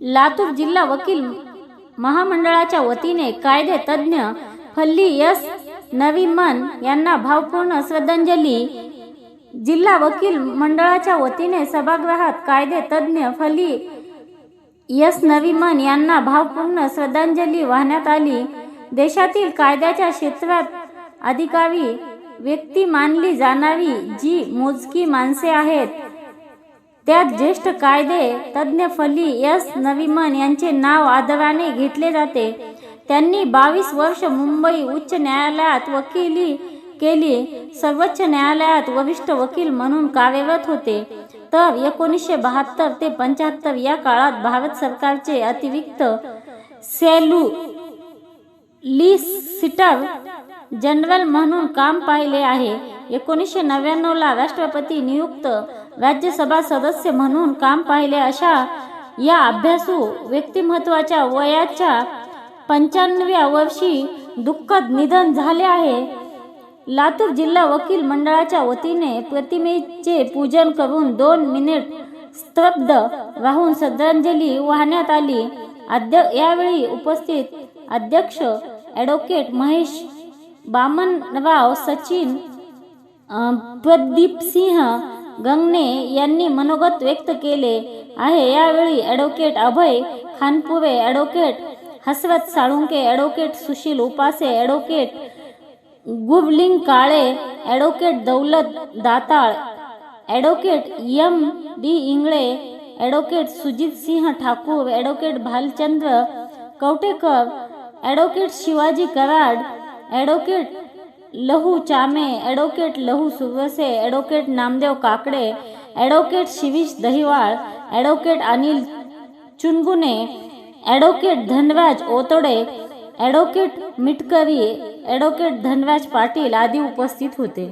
लातूर जिल्हा वकील महामंडळाच्या वतीने कायदे तज्ज्ञ फल्ली एस नरीमन यांना भावपूर्ण श्रद्धांजली. जिल्हा वकील मंडळाच्या वतीने सभागृहात कायदे तज्ज्ञ फली एस नरीमन यांना भावपूर्ण श्रद्धांजली वाहण्यात आली. देशातील कायद्याच्या क्षेत्रात अधिकारी व्यक्ती मानली जाणारी जी मोजकी माणसे आहेत. त्यात ज्येष्ठ कायदे तज्ज्ञ फली एस. नवीमन यांचे नाव आदराने घेतले जाते. त्यांनी बावीस वर्ष मुंबई उच्च न्यायालयात वकिली केली. सर्वोच्च न्यायालयात वरिष्ठ वकील म्हणून कार्यरत होते. तर एकोणीसशे बहात्तर ते पंच्याहत्तर या काळात भारत सरकारचे अतिरिक्त सेलू लिसिटर जनरल म्हणून काम पाहिले आहे. एकोणीसशे नव्याण्णवला राष्ट्रपती नियुक्त राज्यसभा सदस्य म्हणून काम पाहिले अशा या अभ्यासू व्यक्तिमत्वाच्या वयाच्या पंच्याण्णव्या वर्षी दुःखद निधन झाले आहे. लातूर जिल्हा वकील मंडळाच्या वतीने प्रतिमेचे पूजन करून दोन मिनिट स्तब्ध राहून श्रद्धांजली वाहण्यात आली. अध्य यावेळी उपस्थित अध्यक्ष ॲडव्होकेट महेश बामनराव सचिन प्रदीपसिंह गंगणे यांनी मनोगत व्यक्त केले आहे. यावेळी advocate Abhay Khanpure advocate Hasrat Salunke advocate Sushil Upase advocate Gubling Kale advocate Daulat Datal advocate M D Ingale advocate Sujit Singh Thakur advocate Bhalchandra Kavatekar advocate Shivaji Karad advocate Lahu Chame advocate Lahu Suvase advocate Namdev Kakade advocate Shirish Dahiwal advocate Anil Chungune advocate Dhanraj Otade advocate Mitkari advocate Dhanraj Patil आदी उपस्थित होते